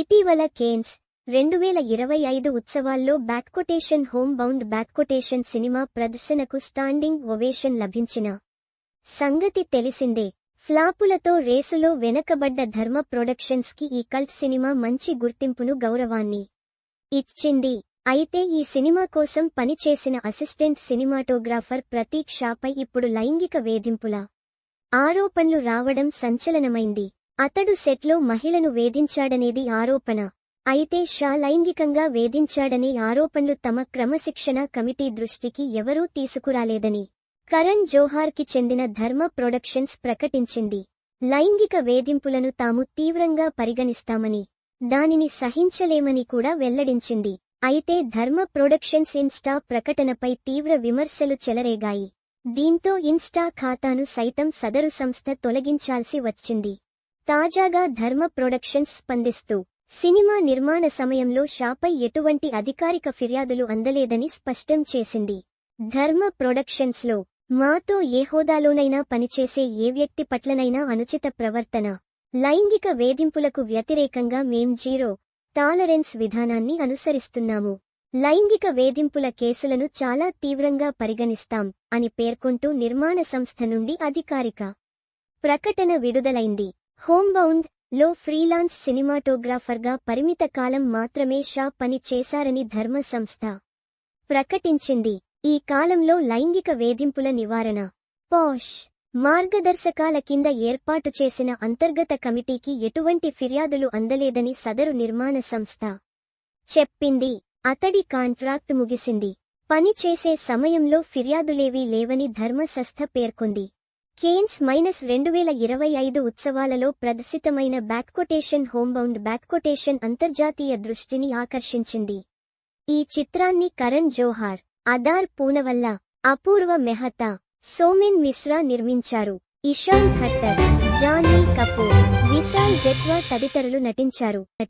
ఇటీవల కేన్స్ రెండు వేల ఇరవై ఐదు ఉత్సవాల్లో back quotation Homebound bound back quotation cinema ప్రదర్శనకు స్టాండింగ్ ఒవేషన్ లభించిన సంగతి తెలిసిందే. ఫ్లాపులతో రేసులో వెనకబడ్డ ధర్మ ప్రొడక్షన్స్కి ఈ కల్ట్ సినిమా మంచి గుర్తింపును గౌరవాన్ని ఇచ్చింది. అయితే ఈ సినిమా కోసం పనిచేసిన అసిస్టెంట్ సినిమాటోగ్రాఫర్ ప్రతీక్ షాపై ఇప్పుడు లైంగిక వేధింపుల ఆరోపణలు రావడం సంచలనమైంది. అతడు సెట్లో మహిళను వేధించాడనేది ఆరోపణ. అయితే షా లైంగికంగా వేధించాడనే ఆరోపణలు తమ క్రమశిక్షణ కమిటీ దృష్టికి ఎవరూ తీసుకురాలేదని. కరణ్ జోహార్కి చెందిన ధర్మ ప్రొడక్షన్స్ ప్రకటించింది. లైంగిక వేధింపులను తాము తీవ్రంగా పరిగణిస్తామని దానిని సహించలేమని కూడా వెల్లడించింది. అయితే ధర్మ ప్రొడక్షన్స్ ఇన్స్టా ప్రకటనపై తీవ్ర విమర్శలు చెలరేగాయి. దీంతో ఇన్స్టా ఖాతాను సైతం సదరు సంస్థ తొలగించాల్సి వచ్చింది. తాజాగా ధర్మ ప్రొడక్షన్స్ స్పందిస్తూ సినిమా నిర్మాణ సమయంలో షాపై ఎటువంటి అధికారిక ఫిర్యాదులు అందలేదని స్పష్టం చేసింది. ధర్మ ప్రొడక్షన్స్లో మాతో ఏ హోదాలోనైనా పనిచేసే ఏ వ్యక్తి పట్లనైనా అనుచిత ప్రవర్తన లైంగిక వేధింపులకు వ్యతిరేకంగా మేం జీరో టాలరెన్స్ విధానాన్ని అనుసరిస్తున్నాము. లైంగిక వేధింపుల కేసులను చాలా తీవ్రంగా పరిగణిస్తాం అని పేర్కొంటూ నిర్మాణ సంస్థ నుండి అధికారిక ప్రకటన విడుదలైంది. హోంబౌండ్లో ఫ్రీలాన్స్ సినిమాటోగ్రాఫర్గా పరిమిత కాలం మాత్రమే షా పని చేశారని ధర్మ సంస్థ ప్రకటించింది. ఈ కాలంలో లైంగిక వేధింపుల నివారణ. పోష్ మార్గదర్శకాల కింద ఏర్పాటు చేసిన అంతర్గత కమిటీకి ఎటువంటి ఫిర్యాదులు అందలేదని సదరు నిర్మాణ సంస్థ చెప్పింది. అతడి కాంట్రాక్ట్ ముగిసింది. పని చేసే సమయంలో ఫిర్యాదులేవీ లేవని ధర్మసస్థ పేర్కొంది. కేన్స్ మైనస్ రెండు వేల ఇరవై ఐదు ఉత్సవాలలో ప్రదర్శితమైన బ్యాక్కొటేషన్ హోంబౌండ్ బ్యాక్కొటేషన్ అంతర్జాతీయ దృష్టిని ఆకర్షించింది. ఈ చిత్రాన్ని కరణ్ జోహార్ అదార్ పూనవల్ల అపూర్వ మెహతా సోమెన్ మిశ్రా నిర్మించారు. ఇషాన్ ఖట్టర్ జానీ కపూర్ విశాల్ జెట్వా తదితరులు నటించారు.